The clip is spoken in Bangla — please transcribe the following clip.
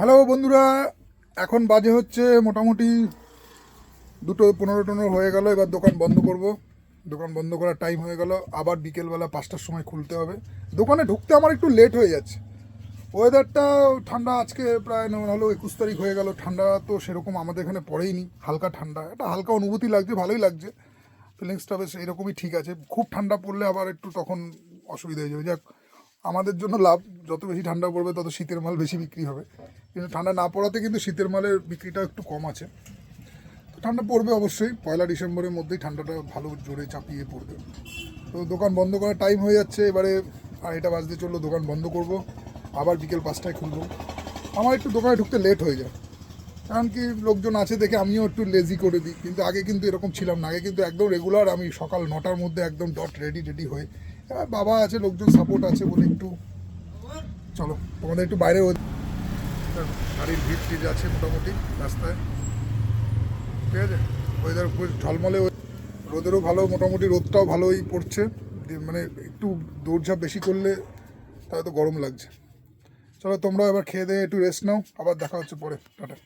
হ্যালো বন্ধুরা, এখন বাজে হচ্ছে মোটামুটি দুটো পনেরো টনেরো হয়ে গেল, এবার দোকান বন্ধ করব। দোকান বন্ধ করার টাইম হয়ে গেল, আবার বিকেলবেলা পাঁচটার সময় খুলতে হবে। দোকানে ঢুকতে আমার একটু লেট হয়ে যাচ্ছে। ওয়েদারটা ঠান্ডা আজকে প্রায় না হলো একুশ তারিখ হয়ে গেল, ঠান্ডা তো সেরকম আমাদের এখানে পড়েইনি, হালকা ঠান্ডা। একটা হালকা অনুভূতি লাগছে, ভালোই লাগছে। ফিলিংসটা বেশ এরকমই ঠিক আছে। খুব ঠান্ডা পড়লে আবার একটু তখন অসুবিধা হয়ে যাবে। যাক আমাদের জন্য লাভ, যত বেশি ঠান্ডা পড়বে তত শীতের মাল বেশি বিক্রি হবে। কিন্তু ঠান্ডা না পড়াতে কিন্তু শীতের মালের বিক্রিটা একটু কম আছে। তো ঠান্ডা পড়বে অবশ্যই, পয়লা ডিসেম্বরের মধ্যেই ঠান্ডাটা ভালো জোরে চাপিয়ে পড়বে। তো দোকান বন্ধ করার টাইম হয়ে যাচ্ছে, এবারে আর এটা বাজতে চলল, দোকান বন্ধ করব, আবার বিকেল পাঁচটায় খুলবো। আমার একটু দোকানে ঢুকতে লেট হয়ে যায়। কারণ কি, লোকজন আছে দেখে আমিও একটু লেজি করে দিই। কিন্তু আগে কিন্তু এরকম ছিলাম না। আগে কিন্তু একদম রেগুলার আমি সকাল নটার মধ্যে একদম ডট রেডি রেডি হয়ে, এবার বাবা আছে, লোকজন সাপোর্ট আছে বলে একটু, চলো, তোমাদের একটু বাইরে গাড়ির ভিড় টিড় আছে মোটামুটি রাস্তায়। ঠিক আছে? ওয়েদার খুব ঝলমলে রোদেরও ভালো, মোটামুটি রোদটাও ভালোই পড়ছে। মানে একটু দৌড়ঝাঁপ বেশি করলে তাহলে তো গরম লাগছে। চলো তোমরা এবার খেয়ে দিয়ে একটু রেস্ট নাও। আবার দেখা হচ্ছে পরে। টাটা।